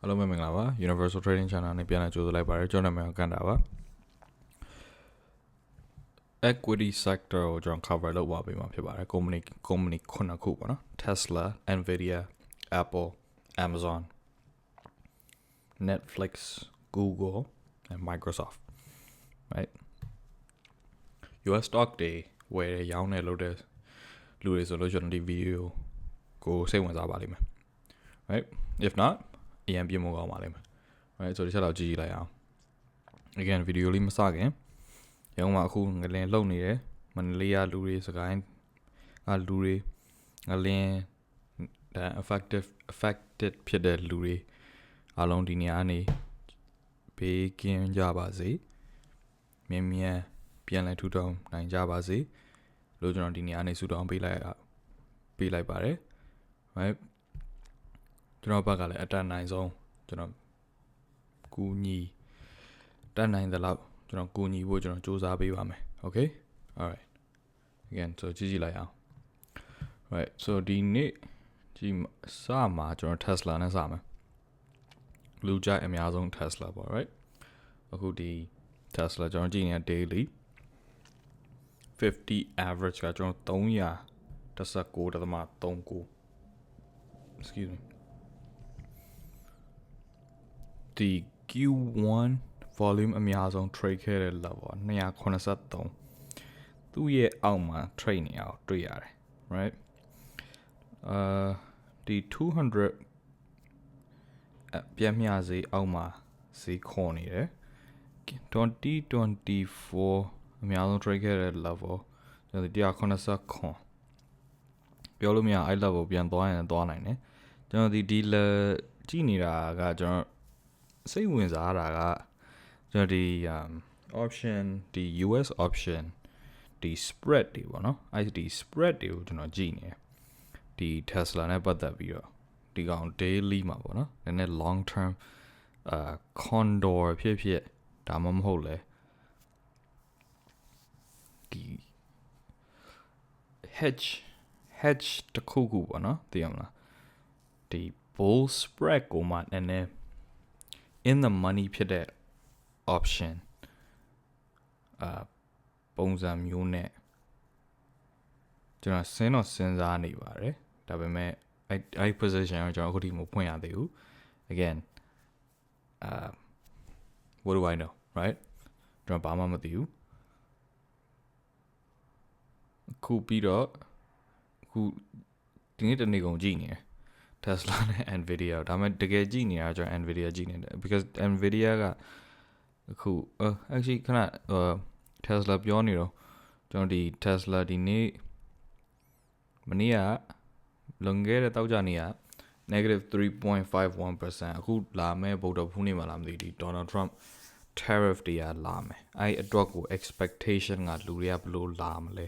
အားလုံးပဲမင်္ဂလာပါ Universal Trading Channel နဲ့ပြန်လည်ကြိုဆိုလိုက်ပါရစေကျွန်တော်နာမည်ကကန်တာပါ equity sector ကိုကျွန်တော် cover လုပ်ပါပေးမှာဖြစ်ပါတယ် company company ခုနှစ်ခုပေါ့နော် Tesla Nvidia Apple Amazon Netflix Google and Microsoft right US stock တွေဝယ်ရရောင်းနေလို့တဲ့လူတွေဆိုလို့ကျွန်တော်ဒီ video ကိုစိတ်ဝင်စားပါလိမ့်မယ် right if not အရင်ပြင်မို့ကောင်းပါလိမ့်မယ် right ဆိုတော့ဒီချက်တော့ကြည့်ကြည့်လိုက်အောင် again video လေးမစခင်ရုံးမှာအခုငလင်လုံနေတယ်မန္တလေးကလူတွေစကိုင်းကလူတွေငလင်ဒါ effective affected ဖြစ်တဲ့လူတွေအားလုံးဒီနေရာနေဘေးကင်းကြပါစေမြင်မြန်ပြန်လည်ထူထောင်နိုင်ကြပါစေလို့ကျွန်တော်ဒီနေရာနေဆုတောင်းပေးလိုက်ပေးလိုက်ပါတယ် right ကျွန်တော်ဘက်ကလည်းအတတ်နိုင်ဆုံးကျွန်တော်ကူညီတတ်နိုင်သလောက်ကျွန်တော်ကူညီဖို့ကျွန်တော်စူးစမ်းပေးပါမယ် okay alright again so ကြည့်ကြည့်လိုက်အောင် right so ဒီနေ့ဒီစမှာကျွန်တော် Tesla နဲ့စမယ်လူကြိုက်အများဆုံး Tesla ပေါ့ right အခုဒီ Tesla ကျွန်တော်ကြည့်နေတဲ့ daily 50 average ကကျွန်တော်319.39 excuse me ဒီ Q1 volume အများဆုံး trade ခဲ့တဲ့ level 283သူ့ရဲ့အောက်မှာ trade နေအောင်တွေ့ရတယ် right အာဒီ200အပြန်မျှစေးအောက်မှာဈေးခေါ်နေတယ်2024အများဆုံး trade ခဲ့တဲ့ level ကျွန်တော်180ခွန်ပြောလို့မရအဲ့ level ပြန်သွားရင်သွားနိုင်တယ်ကျွန်တော်ဒီဒီလကြည့်နေတာကကျွန်တော် စိတ်ဝင်စားတာကကျွန်တော်ဒီ um option ဒီ US option ဒီ spread တွေပေါ့နော်အဲ့ဒီ spread တွေကိုကျွန်တော်ကြည့်နေတယ်ဒီ Tesla နဲ့ပတ်သက်ပြီးတော့ဒီကောင် daily မှာပေါ့နော်နည်းနည်း long term အာ condor ဖြစ်ဖြစ်ဒါမှမဟုတ်လဲဒီ hedge hedge တစ်ခုခုပေါ့နော်သိရမလားဒီ bull spread ကိုမှနည်းနည်း in the money ဖြစ်တဲ့ option အာပုံစံမျိုးနဲ့ကျွန်တော်စဉ်းတော့စဉ်းစားနေပါတယ်ဒါပေမဲ့အဲ့အဲ့ position ကိုကျွန်တော်အခုထိမဖွင့်ရသေးဘူး again uh what do i know right ကျွန်တော်ဘာမှမသိဘူးအခုပြီးတော့အခုဒီနေ့တနေ့ကုန်ကြည့်နေတယ် Tesla နဲ့ Nvidia ဒါပေမဲ့တကယ်ကြည့်နေတာကျွန်တော် Nvidia ကြည့်နေတယ် because Nvidia ကအခု uh, actually ခဏ uh, Tesla ပြောနေတော့ကျွန်တော်ဒီ Tesla ဒီနေ့မနေ့ကလွန်ခဲ့တဲ့တောက်ကြနေ့က negative 3.51%အခုလာမဲ့ဗုဒ္ဓဖူးနေ့မှာလာမသိဒီ Donald Trump tariff တွေကလာမယ်အဲ့အတွက်ကို expectation ကလူတွေကဘယ်လိုလာမလဲ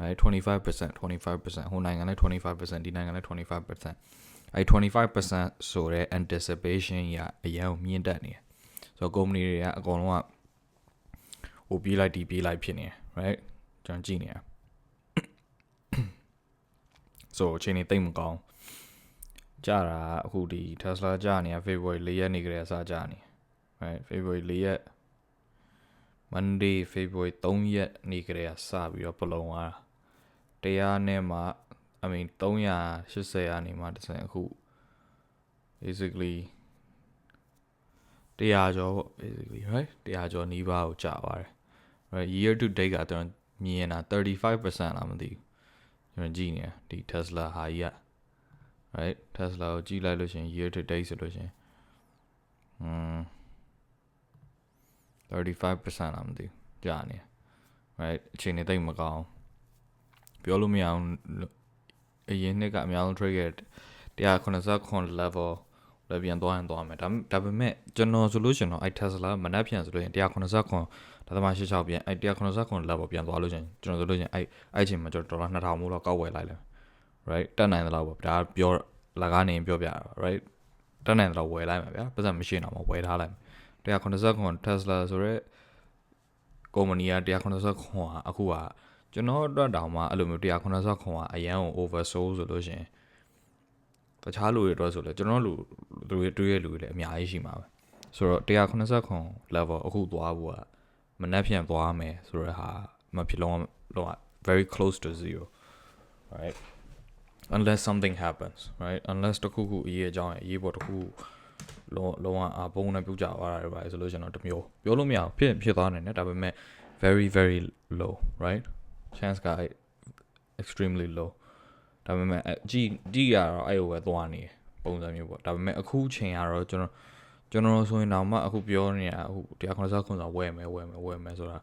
right 25% 25%ဟိုနိုင်ငံလည်း25%ဒီနိုင်ငံလည်း25%အဲ့25%ဆိုတဲ့ anticipation ရအရင်မြင့်တက်နေတယ်ဆိုတော့ company တွေကအကုန်လုံးကဟိုပြေးလိုက်ဒီပြေးလိုက်ဖြစ်နေတယ် right ကျွန်တော်ကြည့်နေတာ so အချိန်နေတိတ်မကောင်းကြာတာအခုဒီ Tesla ကြာနေတာ February 4ရက်နေ့ကလေးအစားကြာနေ right February 4ရက် Monday February 3ရက်နေ့ကလေးကစပြီးတော့ပလုံသွားတာ တရားနဲ့မှ I mean 380ရာနေမှတစ်ဆင့်အခု basically တရားကျော်ပေါ့ basically right တရားကျော်နီးပါးကိုကြာပါတယ် right year to date ကကျွန်တော်မြင်နေတာ35%လားမသိဘူးကျွန်တော်ကြည့်နေတာဒီ Tesla ဟာကြီးက right Tesla ကိုကြည့်လိုက်လို့ရှင် year to date ဆိုလို့ရှင်อืม35%လားမသိဘူးကြာနေ right အချိန်နဲ့တိတ်မကောင်း ပြောလို့မရအောင်အရင်နှစ်ကအများဆုံး trade ခဲ့189 level လည်းပြန်သွားရင်သွားမယ်ဒါဒါပေမဲ့ကျွန်တော်ဆိုလို့ရှင်တော့အဲ Tesla မနက်ဖြန်ဆိုလို့ရင်189ဒါသမား86ပြန်အဲ189 level ပြန်သွားလို့ရှင်ကျွန်တော်ဆိုလို့ရှင်အဲအဲ့ချိန်မှာကျွန်တော်ဒေါ်လာ2000မို့လောက်ကောက်ဝယ်လိုက်လဲ right တက်နိုင်သလောက်ပေါ့ဒါပြောလကားနေပြောပြတာ right တက်နိုင်သလောက်ဝယ်လိုက်မှာဗျာပတ်စံမရှိတော့မှဝယ်ထားလိုက်189 Tesla ဆိုတော့ကုမ္ပဏီက189ခွန်အခုက ကျွန်တော်အတွက်တောင်မှအဲ့လိုမျိုး189ခွန်ကအရန်ကို oversold ဆိုလို့ရှင်တခြားလူတွေအတွက်ဆိုလဲကျွန်တော်လူလူတွေတွေးရလူတွေလည်းအများကြီးရှိမှာပဲဆိုတော့189 level အခုသွားဖို့ကမနှက်ပြန်သွားမယ်ဆိုတော့ဟာမဖြစ်လုံးဝလုံးဝ very close to zero right unless something happens right unless တခုခုအရေးအကြောင်းအရေးပေါ်တခုလုံးလုံးဝအပုံနဲ့ပြုတ်ကြသွားတာတွေပါဆိုလို့ကျွန်တော်တမျိုးပြောလို့မရဘူးဖြစ်ဖြစ်သွားနိုင်တယ်ဒါပေမဲ့ very very low right chance က extremely low ဒါပေမဲ့အကြည့်ကြည့်ရတော့အဲ့လိုပဲသွားနေပုံစံမျိုးပေါ့ဒါပေမဲ့အခုချိန်ကတော့ကျွန်တော်ကျွန်တော်ဆိုရင်တော့မှအခုပြောနေတာအခု190ခွန်ဆိုဝယ်မယ်ဝယ်မယ်ဝယ်မယ်ဆိုတာ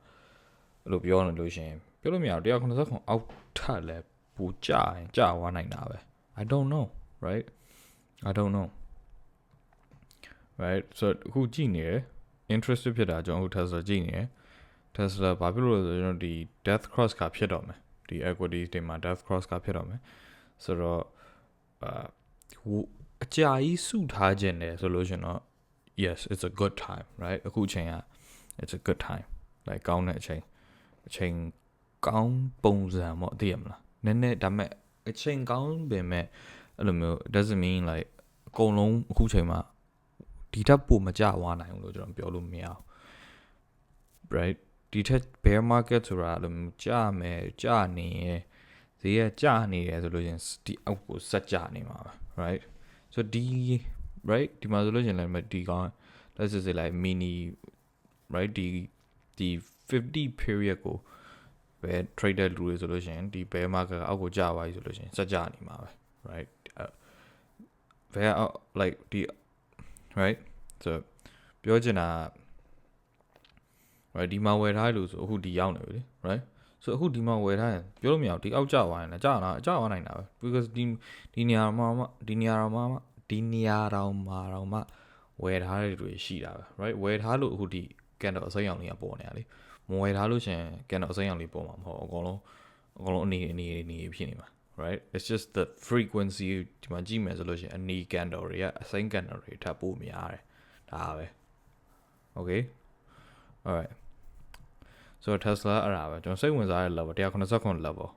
အဲ့လိုပြောနေလို့ရှိရင်ပြောလို့မရဘူး190ခွန်အောက်ထက်လဲပူကြရင်ကြွားနိုင်တာပဲ I don't know right I don't know right so အခုကြည့်နေတယ် interested ဖြစ်တာကျွန်တော်အခု Tesla ကြည့်နေတယ် Tesla ဘာဖြစ်လို့လဲဆိုတော့ဒီ death cross ကဖြစ်တော့မယ်ဒီ equity တွေမှာ death cross ကဖြစ်တော့မယ်ဆိုတော့အာဟိုအကြာကြီးစုထားခြင်းတယ်ဆိုလို့ရှင်တော့ yes it's a good time right အခုချိန်က it's a good time like ကောင်းတဲ့အချိန်အချိန်ကောင်းပုံစံပေါ့သိရမလားနည်းနည်းဒါပေမဲ့အချိန်ကောင်းပင်မဲ့အဲ့လိုမျိုး doesn't mean like အကုန်လုံးအခုချိန်မှာဒီထက်ပိုမကြွားနိုင်ဘူးလို့ကျွန်တော်ပြောလို့မရဘူး right ဒီထက် bear market ဆိုတာအဲ့လိုမျိုးကြမယ်ကြနေရယ်ဈေးကကြနေရယ်ဆိုလို့ရှင်ဒီအောက်ကိုဆက်ကြနေမှာပဲ right so ဒီ right ဒီမှာဆိုလို့ရှင်လည်းဒီကောင် let's just say like mini right ဒီဒီ50 period ကိုပဲ trader လူတွေဆိုလို့ရှင်ဒီ bear market ကအောက်ကိုကြသွားပြီဆိုလို့ရှင်ဆက်ကြနေမှာပဲ right ဘယ်အောက် like ဒီ right so ပြောချင်တာ right ဒီမှာဝယ်ထားလို့ဆိုအခုဒီရောက်နေပြီလေ right ဆိုအခုဒီမှာဝယ်ထားရင်ပြောလို့မရဘူးဒီအောက်ကျသွားရင်လည်းကျလာကျသွားနိုင်တာပဲ because ဒီဒီနေရာမှာမှဒီနေရာမှာမှဒီနေရာတော်မှာတော့မှဝယ်ထားတဲ့တွေရှိတာပဲ right ဝယ်ထားလို့အခုဒီကန်တော့အစိမ်းရောင်လေးကပေါ်နေတာလေမဝယ်ထားလို့ရှင်ကန်တော့အစိမ်းရောင်လေးပေါ်မှာမဟုတ်အကုန်လုံးအကုန်လုံးအနေအနေအနေဖြစ်နေမှာ right it's just the frequency ဒီမှာကြည့်မယ်ဆိုလို့ရှင်အနီကန်တော်တွေကအစိမ်းကန်တော်တွေထပ်ပို့များတယ်ဒါပဲ okay alright ဆိုတော့ Tesla အဲ့ဒါပဲကျွန်တော်စိတ်ဝင်စားတဲ့ level 189 level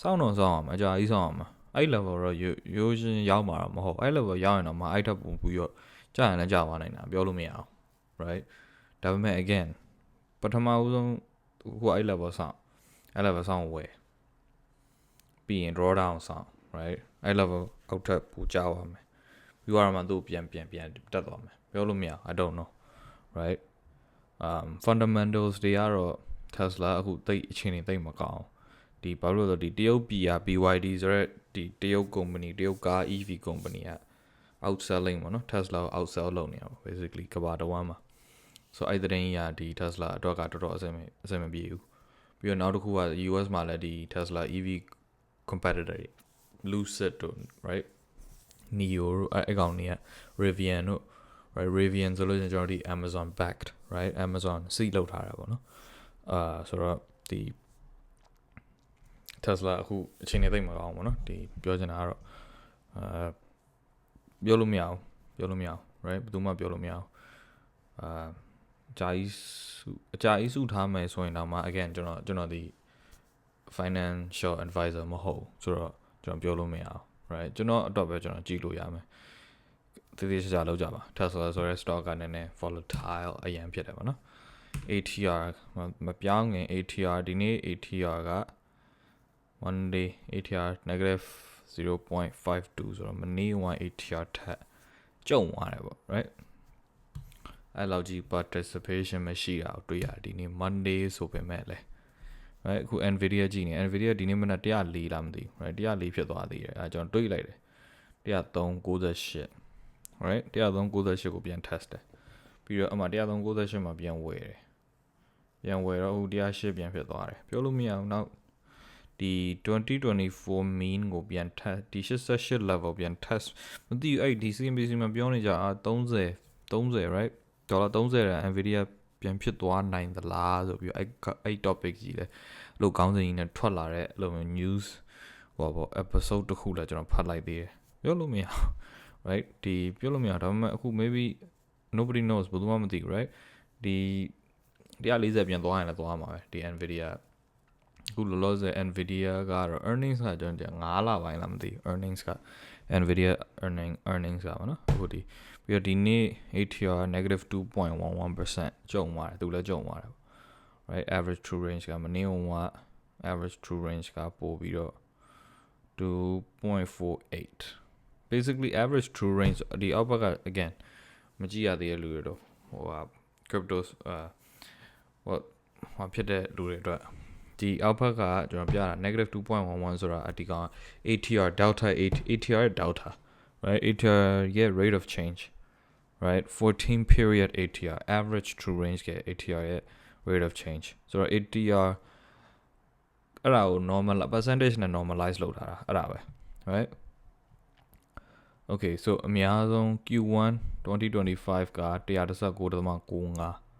စောင့်တော့စောင့်အောင်အကြာကြီးစောင့်အောင်အဲ့ level တော့ရိုးရှင်ရောက်မှာတော့မဟုတ်အဲ့ level ရောက်ရင်တော့မအဲ့ထပ်ပုံပြီးတော့ကြာရင်လည်းကြာသွားနိုင်တာပြောလို့မရအောင် right ဒါပေမဲ့ again ပထမဦးဆုံးခုအဲ့ level စောင့်အဲ့ level စောင့်ဝယ်ပြီးရင် draw down စောင့် right အဲ့ level အောက်ထပ်ပူကြာသွားမယ်ပြီးတော့မှသူ့ပြန်ပြန်ပြန်တက်သွားမယ်ပြောလို့မရ I don't know right um fundamentals တွေကတော့ Tesla အခုတိတ်အခြေအနေတိတ်မကောင်းဒီဘာလို့လဲဆိုတော့ဒီတရုတ် PR BYD ဆိုရက်ဒီတရုတ် company တရုတ်ကား EV company က outselling ပေါ့နော် Tesla ကို outsell လုပ်နေတာပေါ့ basically ကမ္ဘာတစ်ဝန်းမှာ so အဲ့တဲ့ရင်ရဒီ Tesla အတွက်ကတော်တော်အဆင်အဆင်မပြေဘူးပြီးတော့နောက်တစ်ခုက US မှာလည်းဒီ Tesla EV competitor တွေ Lucid တို့ right Neo တို့အဲ့အကောင်တွေက Rivian တို့ right Rivian ဆိုလို့ကျွန်တော်ဒီ Amazon backed right Amazon စီးလောက်ထားတာပေါ့နော် အာဆိုတော့ဒီ Tesla အခုအချိန်နဲ့သိမ့်မကောင်းဘူးเนาะဒီပြောချင်တာကတော့အာပြောလို့မရအောင်ပြောလို့မရအောင် right ဘယ်သူမှပြောလို့မရအောင်အာအကြာကြီးစုအကြာကြီးစုထားမယ်ဆိုရင်တော့မှ again ကျွန်တော်ကျွန်တော်ဒီ financial advisor မဟုတ်ဆိုတော့ကျွန်တော်ပြောလို့မရအောင် right ကျွန်တော်အတွက်ပဲကျွန်တော်ကြည့်လို့ရမယ်တည်တည်ချာချာလောက်ကြပါ Tesla ဆိုတဲ့ stock ကနည်းနည်း volatile အရင်ဖြစ်တယ်ပေါ့နော် ATR မပြောင်းငင် ATR ဒီနေ့ ATR က one day ATR negative 0.52ဆိုတော့မနေ့က ATR ထက်ကျုံသွားတယ်ပေါ့ right အဲ့လောက်ကြီး participation မရှိတာကိုတွေ့ရတယ်ဒီနေ့ Monday ဆိုပေမဲ့လေ right အခု Nvidia ကြည့်နေ Nvidia ဒီနေ့မနက်104လားမသိဘူး right 104ဖြစ်သွားသေးတယ်အဲကျွန်တော်တွေးလိုက်တယ်103.98 right 103.98ကိုပြန် test တယ် ပြီးတော့အမှ103.98မှာပြန်ဝယ်တယ်ပြန်ဝယ်တော့ဟို108ပြန်ဖြစ်သွားတယ်ပြောလို့မရအောင်နောက်ဒီ2024 mean ကိုပြန် test ဒီ88 level ပြန် test မသိဘူးအဲ့ဒီ CNBC မှာပြောနေကြအာ30 30 right ဒေါ်လာ30ရန် Nvidia ပြန်ဖြစ်သွားနိုင်သလားဆိုပြီးအဲ့အဲ့ topic ကြီးလဲလို့ကောင်းစဉ်ကြီးနဲ့ထွက်လာတဲ့အဲ့လိုမျိုး news ဟိုပေါ့ episode တစ်ခုလည်းကျွန်တော်ဖတ်လိုက်သေးတယ်ပြောလို့မရ right ဒီပြောလို့မရဒါပေမဲ့အခု maybe nobody knows ဘယ်သူမှမသိဘူး right ဒီ140ပြန်သွားရင်လည်းသွားမှာပဲဒီ Nvidia အခုလောလောဆယ် Nvidia ကတော့ earnings ကကျွန်တော်9လပိုင်းလားမသိဘူး earnings က Nvidia earning earnings ကပါနော်အခုဒီပြီးတော့ဒီနေ့ ATR -2.11%ကျုံသွားတယ်သူလည်းကျုံသွားတယ် right average true range ကမနေ့က average true range ကပို့ပြီးတော့2.48 basically average true range ဒီအောက်ဘက်က again မကြည့်ရသေးတဲ့လူတွေတော့ဟိုဟာ cryptos အာ what ဟိုဖြစ်တဲ့လူတွေအတွက်ဒီအောက်ဘက်ကကျွန်တော်ပြတာ negative 2.11ဆိုတာအဒီကောင် ATR delta 8 ATR ရဲ့ delta right ATR ရဲ့ rate of change right 14 period ATR average true range က ATR ရဲ့ rate of change ဆိုတော့ ATR အဲ့ဒါကို normal percentage နဲ့ normalize လုပ်ထားတာအဲ့ဒါပဲ right Okay so အများဆုံး Q1 2025က119.95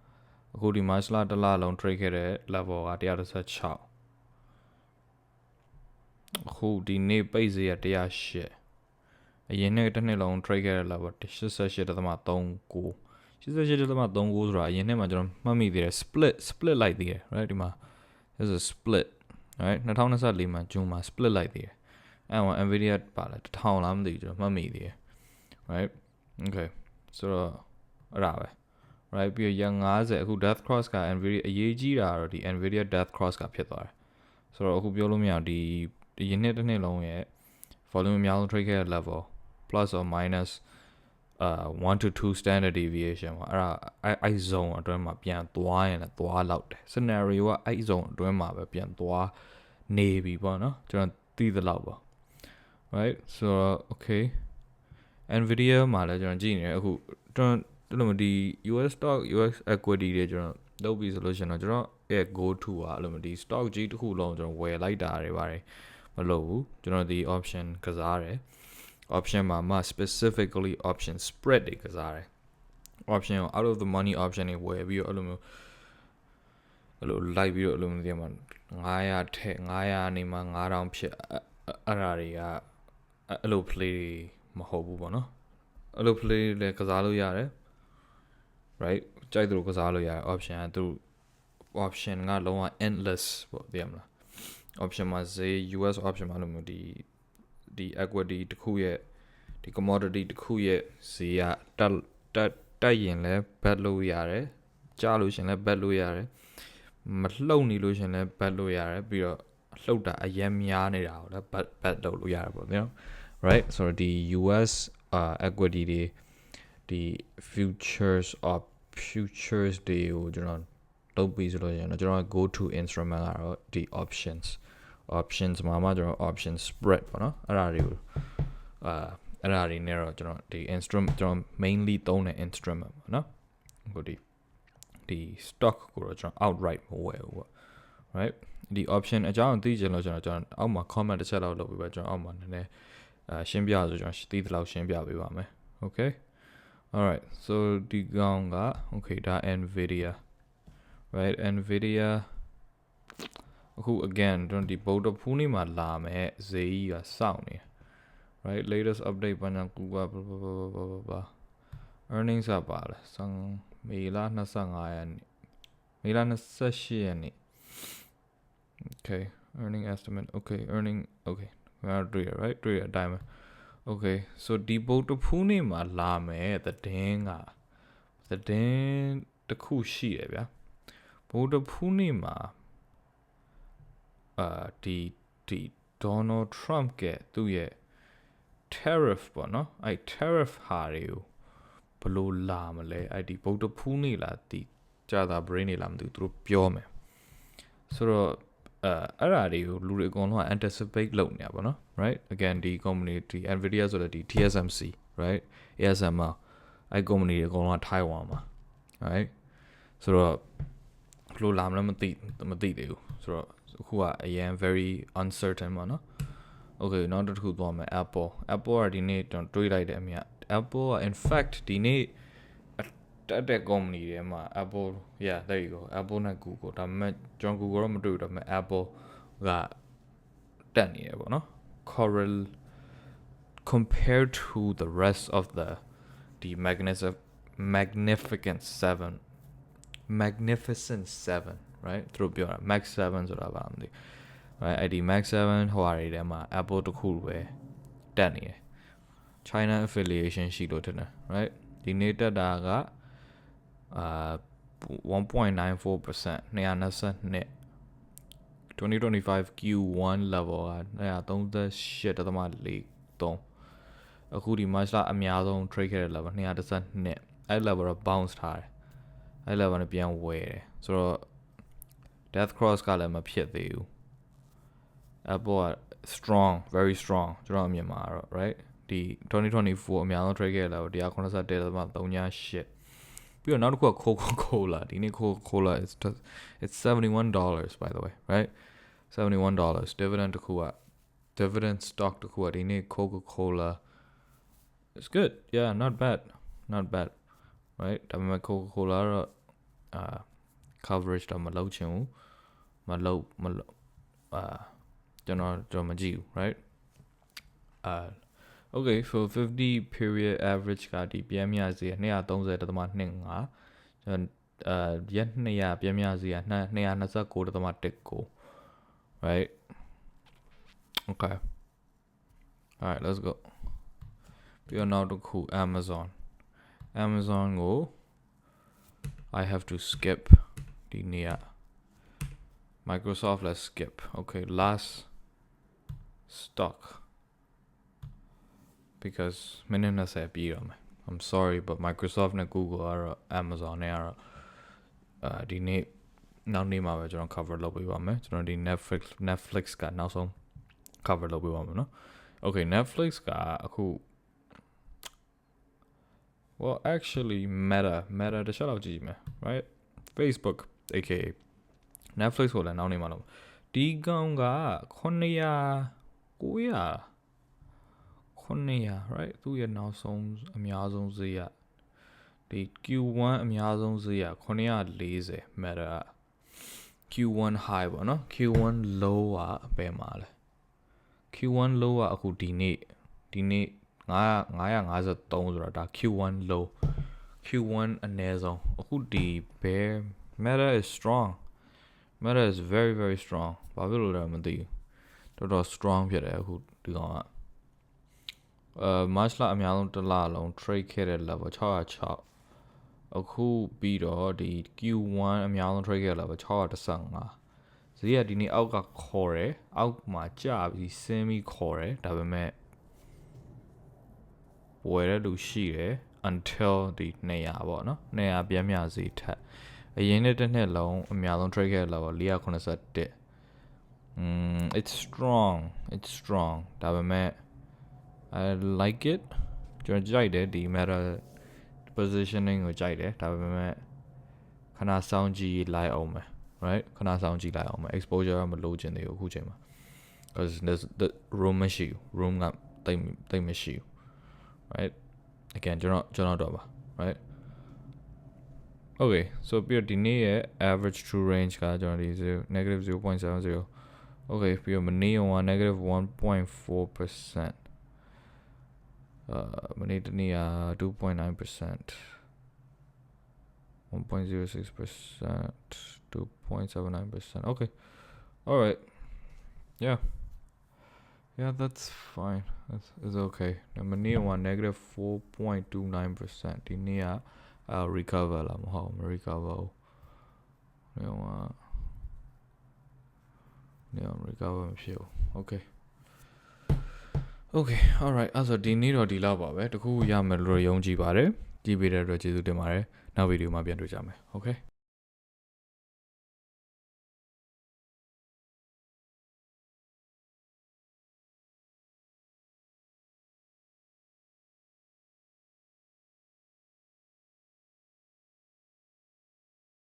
အခုဒီ March လတစ်လလုံး trade ခဲ့တဲ့ level က116အခုဒီနေ့ပိတ်ဈေးက108အရင်နေ့တစ်နှစ်လုံး trade ခဲ့တဲ့ level 88.39 88.39ဆိုတာအရင်နှစ်မှာကျွန်တော်မှတ်မိသေးတယ် split split လိုက်သေးတယ် right ဒီမှာ there's a split right 2024မှာဂျွန်မှာ split လိုက်သေးတယ် အဲ့မှာ Nvidia ပါလာ1000လားမသိဘူးကျွန်တော်မှတ်မိသေးတယ် right okay ဆိုတော့အဲ့ဒါပဲ right ပြီးရ50အခု death cross က Nvidia အရေးကြီးတာတော့ဒီ Nvidia death cross ကဖြစ်သွားတယ်ဆိုတော့အခုပြောလို့မရအောင်ဒီဒီယနေ့တစ်နှစ်လုံးရဲ့ volume အများဆုံး trade ခဲ့တဲ့ level plus or minus အာ1 to 2 standard deviation ပေါ့အဲ့ဒါအဲ့အဲ့ zone အတွင်းမှာပြန်သွားရင်လည်းသွားလောက်တယ် scenario ကအဲ့ zone အတွင်းမှာပဲပြန်သွားနေပြီပေါ့နော်ကျွန်တော်သိသလောက်ပေါ့ right so okay nvidia မှာလည်းကျွန်တော်ကြည့်နေတယ်အခုကျွန်တော်တို့လိုဒီ US stock US equity တွေကျွန်တော်လုပ်ပြီးဆိုလို့ရှိရင်တော့ကျွန်တော်ရဲ့ go to อ่ะအဲ့လိုမျိုးဒီ stock ကြီးတစ်ခုလုံးကျွန်တော်ဝယ်လိုက်တာတွေပါတယ်မလုပ်ဘူးကျွန်တော်ဒီ option ကစားတယ် option မှာမှ specifically option spread တွေကစားတယ် option ကို out of the money option တွေဝယ်ပြီးတော့အဲ့လိုမျိုးအဲ့လိုလိုက်ပြီးတော့အဲ့လိုမျိုးဒီမှာ900ထက်900နေမှ9000ဖြစ်အဲ့အဲ့ဒါတွေက အဲ့လို play တွေမဟုတ်ဘူးပေါ့နော်အဲ့လို play လည်းကစားလို့ရတယ် right ကြိုက်သလိုကစားလို့ရတယ် option ကသူ option ကလုံးဝ endless ပေါ့သိရမလား option မှာဈေး US option မှာလို့မျိုးဒီဒီ equity တစ်ခုရဲ့ဒီ commodity တစ်ခုရဲ့ဈေးကတက်တက်တက်ရင်လည်း bet လို့ရတယ်ကြားလို့ရှင်လည်း bet လို့ရတယ်မလှုပ်နေလို့ရှင်လည်း bet လို့ရတယ်ပြီးတော့ လှုပ်တာအရင်များနေတာကိုလည်း bet bet လုပ်လို့ရတယ်ပေါ့နော် right ဆိုတော့ဒီ US uh equity တွေဒီ futures of futures တွေကိုကျွန်တော်လုပ်ပြီးဆိုလို့ရှင်တော့ကျွန်တော် go to instrument ကတော့ဒီ options options မှာမှကျွန်တော် option spread ပေါ့နော်အဲ့ဒါတွေကိုအာအဲ့ဒါတွေနဲ့တော့ကျွန်တော်ဒီ instrument ကျွန်တော် mainly သုံးတဲ့ instrument ပေါ့နော်အခုဒီဒီ stock ကိုတော့ကျွန်တော် outright မဝယ်ဘူးပေါ့ right ဒီ option အကြောင်းသိချင်လို့ကျွန်တော်ကျွန်တော်အောက်မှာ comment တစ်ချက်လောက်လုပ်ပြီးပါကျွန်တော်အောက်မှာနည်းနည်းအာရှင်းပြဆိုကျွန်တော်သိသလောက်ရှင်းပြပေးပါမယ် okay alright so ဒီကောင်က okay ဒါ nvidia right nvidia အခု again ကျွန်တော်ဒီဗုဒ္ဓဖူးနေ့မှာလာမယ်ဈေးကြီးကစောင့်နေ right latest update ဘာညာကူကဘာဘာဘာဘာဘာ earnings ကပါလဲဆန်မေလ25ရက်နေ့မေလ28ရက်နေ့ okay earning estimate okay earning okay ငါတွေ့ရ right တွေ့ရအတိုင်းပဲ okay so ဒီဗုဒ္ဓဖူးနေ့မှာလာမယ်သတင်းကသတင်းတစ်ခုရှိတယ်ဗျာဗုဒ္ဓဖူးနေ့မှာအာဒီဒီ Donald Trump ကသူ့ရဲ့ tariff ပေါ့နော်အဲ့ tariff ဟာတွေကိုဘလို့လာမလဲအဲ့ဒီဗုဒ္ဓဖူးနေလားဒီကြာတာ brain နေလားမသိဘူးသူတို့ပြောမယ်ဆိုတော့ အဲအဲ့ဒါတွေကိုလူတွေအကုန်လုံးက anticipate လုပ်နေတာပေါ့နော် right again ဒီ company ဒီ Nvidia ဆိုတဲ့ဒီ TSMC right ASML အဲ့ company တွေအကုန်လုံးက Taiwan မှာ right ဆိုတော့ဘလို့လာမလဲမသိမသိသေးဘူးဆိုတော့အခုကအရင် very uncertain ပေါ့နော် okay နောက်တစ်ခုသွားမယ် Apple Apple ကဒီနေ့ကျွန်တော်တွေးလိုက်တယ်အမြတ် Apple က in fact ဒီနေ့ တက်တဲ့ company တွေမှာ Apple yeah there you go Apple နဲ့ Google ဒါပေမဲ့ကျွန်တော် Google တော့မတွေ့ဘူးဒါပေမဲ့ Apple ကတက်နေတယ်ပေါ့နော် Coral compared to the rest of the the magnificent magnificent 7 magnificent 7 right သူတို့ပြောတာ max 7ဆိုတာပါမသိ right အဲ့ဒီ max 7ဟိုဟာတွေထဲမှာ Apple တခုပဲတက်နေတယ် China affiliation ရှိလို့ထင်တယ် right ဒီနေ့တက်တာက အာ1.94% 222 2025 Q1 level က238.43အခုဒီ March လအများဆုံး trade ခဲ့တဲ့ level 212အဲ့ level တော့ bounce ထားတယ်အဲ့ level နဲ့ပြန်ဝယ်တယ်ဆိုတော့ death cross ကလည်းမဖြစ်သေးဘူး Apple က strong very strong ကျွန်တော်အမြင်မှာတော့ right ဒီ2024အများဆုံး trade ခဲ့တဲ့ level 191.38 ပြီးတော့နောက်တစ်ခုက Coca-Cola ဒီနေ့ Coca-Cola is just- it's 71 dollars by the way right 71 dollars dividend တစ်ခုက dividend stock တစ်ခုကဒီနေ့ Coca-Cola it's good yeah not bad not bad right ဒါပေမဲ့ Coca-Cola တော့အာ coverage တော့မလုပ်ချင်ဘူးမလုပ်မလုပ်အာကျွန်တော်ကျွန်တော်မကြည့်ဘူး right အာ okay so 50 period average ကဒီပြန်မြစီက230.25ကျွန်တော်အာရက်200ပြန်မြစီက229.19 right okay all right let's go ပြီးတော့နောက်တစ်ခု Amazon Amazon ကို I have to skip ဒီနေ့က Microsoft let's skip okay last stock because မင်းနဲ့ဆက်ပြီးတော့မယ် I'm sorry but Microsoft နဲ့ Google ကတော့ Amazon နဲ့ကတော့အာဒီနေ့နောက်နေ့မှာပဲကျွန်တော် cover လုပ်ပေးပါမယ်ကျွန်တော်ဒီ Netflix Netflix ကနောက်ဆုံး cover လုပ်ပေးပါမယ်နော် okay Netflix ကအခု well actually Meta Meta တစ်ချက်လောက်ကြည့်မယ် right Facebook aka Netflix ကိုလည်းနောက်နေ့မှာလုပ်ဒီကောင်က900 900 900 right သူ့ရဲ့နောက်ဆုံးအများဆုံးဈေးကဒီ Q1 အများဆုံးဈေးက940 Meta က Q1 high ပေါ့နော် Q1 low ကဘယ်မှာလဲ Q1 low ကအခုဒီနေ့ဒီနေ့9 953ဆိုတော့ဒါ Q1 low Q1 အနည်းဆုံးအခုဒီ bear meta is strong meta is very very strong ဘာဖြစ်လို့လဲမသိဘူးတော်တော် strong ဖြစ်တယ်အခုဒီကောင်က အဲ March လအများဆုံးတစ်လလုံး trade ခဲ့တဲ့ level 606အခုပြီးတော့ဒီ Q1 အများဆုံး trade ခဲ့တဲ့ level 615ဈေးကဒီနေ့အောက်ကခေါ်တယ်အောက်မှာကျပြီးဆင်းပြီးခေါ်တယ်ဒါပေမဲ့ဝယ်တဲ့လူရှိတယ် until ဒီ200ပေါ့နော်200ပြန်မြစီထက်အရင်နှစ်တစ်နှစ်လုံးအများဆုံး trade ခဲ့တဲ့ level 481 mm it's strong it's strong ဒါပေမဲ့ I like it ကျွန်တော်ကြိုက်တယ်ဒီ meta positioning ကိုကြိုက်တယ်ဒါပေမဲ့ခဏစောင့်ကြည့်လိုက်အောင်မယ် right ခဏစောင့်ကြည့်လိုက်အောင်မယ် exposure ကမလိုချင်သေးဘူးအခုချိန်မှာ because there's the room မရှိဘူး room ကတိတ်တိတ်မရှိဘူး right again ကျွန်တော်ကျွန်တော်တော့ပါ right okay so ပြီးတော့ဒီနေ့ရဲ့ average true range ကကျွန်တော်ဒီ0 negative 0.70 okay ပြီးတော့မနေ့က negative 1.4% အာမနေ့တနေ့က2.9% 1.06% 2.79% okay all right yeah yeah that's fine that's is okay မနေ့က negative 4.29%ဒီနေ့က uh, recover လာမဟုတ်မ recover ဘူးနေကနေ recover မဖြစ်ဘူး okay okay all right အဲ့ဆိုဒီနေ့တော့ဒီလောက်ပါပဲတခုရမယ်လို့တော့ယုံကြည်ပါတယ်ကြည့်ပေးတဲ့အတွက်ကျေးဇူးတင်ပါတယ်နောက်ဗီဒီယိုမှာပြန်တွေ့ကြမယ် okay